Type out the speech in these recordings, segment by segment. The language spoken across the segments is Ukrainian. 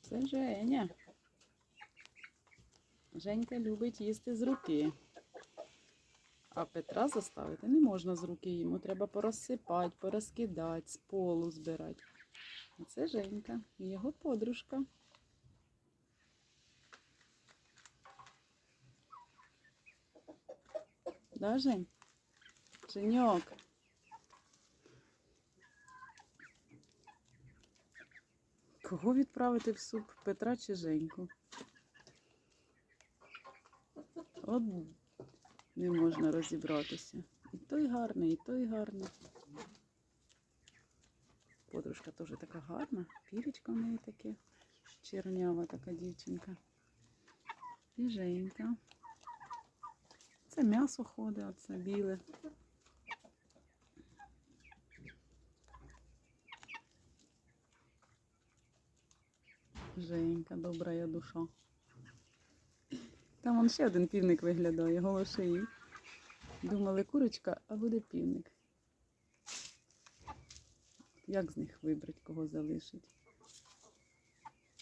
Це Женя. Женька любить їсти з руки. А Петра заставити не можна з руки. Йому треба порозсипати, порозкидати, з полу збирати. Це Женька і його подружка. Да, Жень? Женьок. Кого відправити в суп? Петра чи Женьку? От не можна розібратися. І той гарний, і той гарний. Подружка теж така гарна, пірічка в неї таке. Чернява така дівчинка. І Женька. Це м'ясо ходить, оце біле. Женька, добрая душа. Там вон ще один півник виглядає, голошиї. Думали курочка, а буде півник. Як з них вибрати, кого залишить?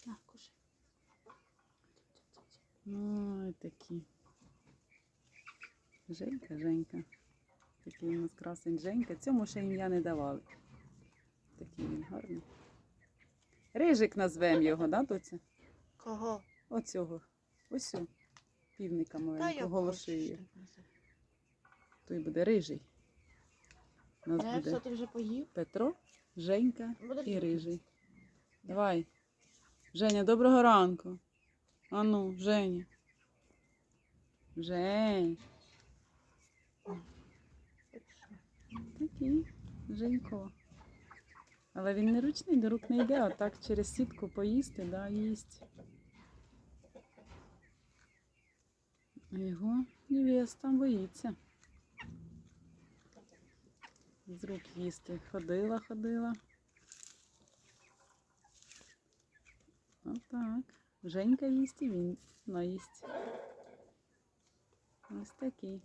На, кушай. Ой, такі. Женька, Женька. Такий у нас красень Женька. Цьому ще ім'я не давали. Такий він гарний. Рижик назвемо його, да, доця? Кого? Оцього. Ось о, півника маленького називати. Той буде рижий. У нас буде Що ти вже поїв? Петро, Женька Буде і рижий. Давай. Женя, доброго ранку. Ану, Женя. Жень. Такий, Женько. Але він не ручний, до рук не йде, а так через сітку поїсти, да, їсть. Його невеста боїться. З рук їсти. Ходила, ходила. Отак. Женька їсть і він наїсть. Ось такий.